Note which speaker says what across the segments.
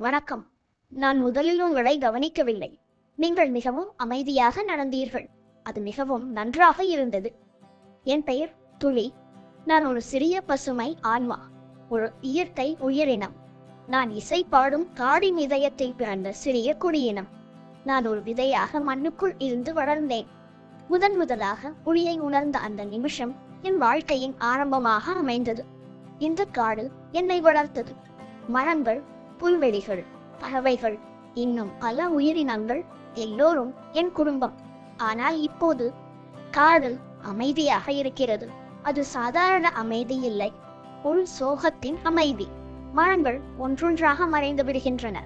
Speaker 1: வணக்கம். நான் முதலில் உங்களை கவனிக்கவில்லை. நீங்கள் மிகவும் அமைதியாக நடந்தீர்கள். அது மிகவும் நன்றாக இருந்தது. என் பெயர் துளி. நான் ஒரு சிறிய பசுமை ஆன்மா. ஒரு இயற்கை உயிரினம். நான் இசை பாடும் காடின் இதயத்தை பிறந்த சிறிய குடியினம். நான் ஒரு விதையாக மண்ணுக்குள் இருந்து வளர்ந்தேன். முதன் முதலாக ஒளியை உணர்ந்த அந்த நிமிஷம் என் வாழ்க்கையின் ஆரம்பமாக அமைந்தது. இந்த காடு என்னை வளர்த்தது. மரங்கள் புல்வெளிகள் பறவைகள் இன்னும் பல உயிரினங்கள் எல்லோரும் என் குடும்பம். ஆனால் இப்போது காடு அமைதியாக இருக்கிறது. அது சாதாரண அமைதி இல்லை. ஒரு சோகத்தின் அமைதி. மரங்கள் ஒன்றொன்றாக மறைந்து விடுகின்றன.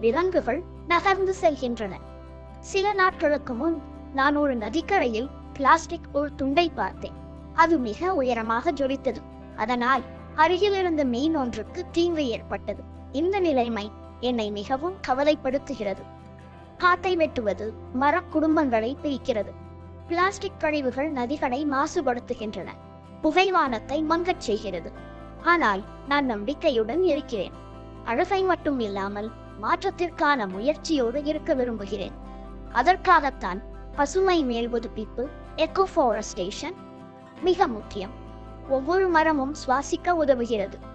Speaker 1: விலங்குகள் நகர்ந்து செல்கின்றன. சில நாட்களுக்கு முன் நான் ஒரு நதிக்கரையில் பிளாஸ்டிக் ஒரு துண்டை பார்த்தேன். அது மிக உயரமாக ஜொலித்தது. அதனால் அருகிலிருந்த மீன் ஒன்றுக்கு தீங்கு ஏற்பட்டது. இந்த நிலைமை என்னை மிகவும் கவலைப்படுத்துகிறது. காட்டை வெட்டுவது மர குடும்பங்களை பிரிக்கிறது. பிளாஸ்டிக் கழிவுகள் நதிகளை மாசுபடுத்துகின்றன. புகைவானத்தை மங்கச் செய்கிறது. ஆனால் நான் நம்பிக்கையுடன் இருக்கிறேன். அழகை மட்டும் இல்லாமல் மாற்றத்திற்கான முயற்சியோடு இருக்க விரும்புகிறேன். அதற்காகத்தான் பசுமை மேல் புதுப்பிப்பு எக்கோ ஃபாரஸ்டேஷன் மிக முக்கியம். ஒவ்வொரு மரமும் சுவாசிக்க உதவுகிறது.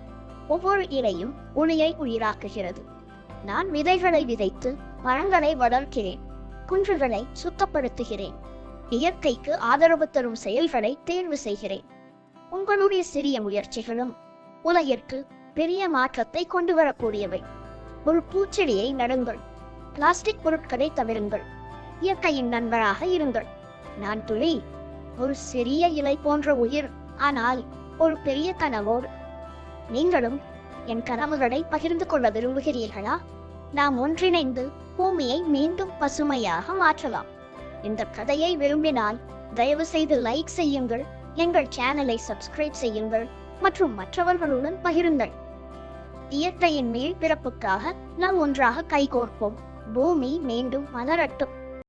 Speaker 1: ஒவ்வொரு இலையும் உனையை உயிராக்குகிறது. நான் விதைகளை விதைத்து மரங்களை வளர்க்கிறேன். குன்றுகளை சுத்தப்படுத்துகிறேன். இயற்கைக்கு ஆதரவு தரும் செயல்களை தேர்வு செய்கிறேன். உங்களுடைய சிறிய முயற்சிகளும் உலகிற்கு பெரிய மாற்றத்தை கொண்டு வரக்கூடியவை. ஒரு பூச்செடியை நடுங்கள். பிளாஸ்டிக் பொருட்களை தவிருங்கள். இயற்கையின் நண்பராக இருங்கள். நான் துளி ஒரு சிறிய இலை போன்ற உயிர் ஆனால் ஒரு பெரிய கனவோடு நீங்களும் என் கனவுகளை பகிர்ந்து கொள்ள விரும்புகிறீர்களா? நாம் ஒன்றிணைந்து பூமியை மீண்டும் பசுமையாக மாற்றலாம். இந்த கதையை விரும்பினால் தயவு செய்து லைக் செய்யுங்கள் எங்கள் சேனலை சப்ஸ்கிரைப் செய்யுங்கள் மற்றும் மற்றவர்களுடன் பகிருங்கள். இயற்கையின் மீள் பிறப்புக்காக நாம் ஒன்றாக கைகோர்ப்போம். பூமி மீண்டும் மலரட்டும்.